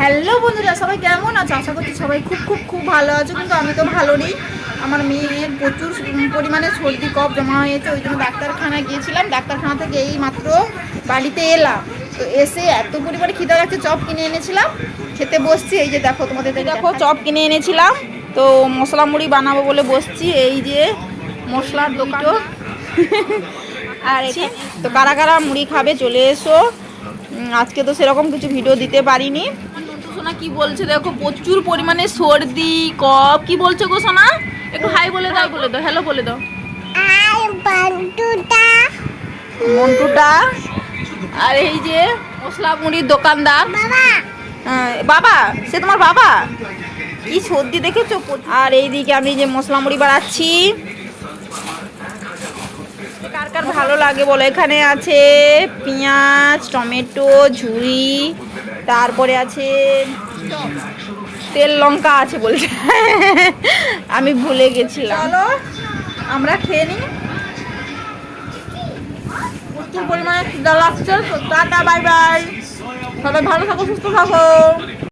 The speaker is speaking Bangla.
হ্যালো বন্ধুরা সবাই কেমন আছো? আশা করছি সবাই খুব খুব খুব ভালো আছো কিন্তু আমি তো ভালো নেই। আমার মেয়ের প্রচুর পরিমাণে সর্দি কফ জমা হয়েছে ওই জন্য ডাক্তারখানায় গিয়েছিলাম। ডাক্তারখানা থেকে এই মাত্র বাড়িতে এলাম। তো এসে এত পরিমাণে খিদা লাগছে চপ কিনে এনেছিলাম। খেতে বসছি এই যে দেখো তোমাদের দেখো চপ কিনে এনেছিলাম। তো মশলা মুড়ি বানাবো বলে বসছি এই যে মশলার দোকান। আর তো কারা কারা মুড়ি খাবে চলে এসো। আজকে তো সেরকম কিছু ভিডিও দিতে পারিনি। সোনা কি বলছে? দেখো প্রচুর পরিমাণে সর্দি কফ। কি বলছো গো সোনা? একটু হাই বলে দাও বলে দাও হ্যালো বলে দাও। আর মন্টুটা আর এই যে মশলা মুড়ির দোকানদার। বাবা। আহ, বাবা সে তোমার বাবা? কি সর্দি দেখেছ। আর এইদিকে আমি যে মশলা মুড়ি বাড়াচ্ছি কার কার ভালো লাগে বলো এখানে আছে পেঁয়াজ টমেটো, ঝুড়ি, তারপরে আছে তেল লঙ্কা আছে বলছে। আমি ভুলে গেছিলাম। আমরা খেয়ে নিই। প্রচুর পরিমাণে লাগছে টাটা, বাই বাই। সবাই ভালো থাকো, সুস্থ থাকো।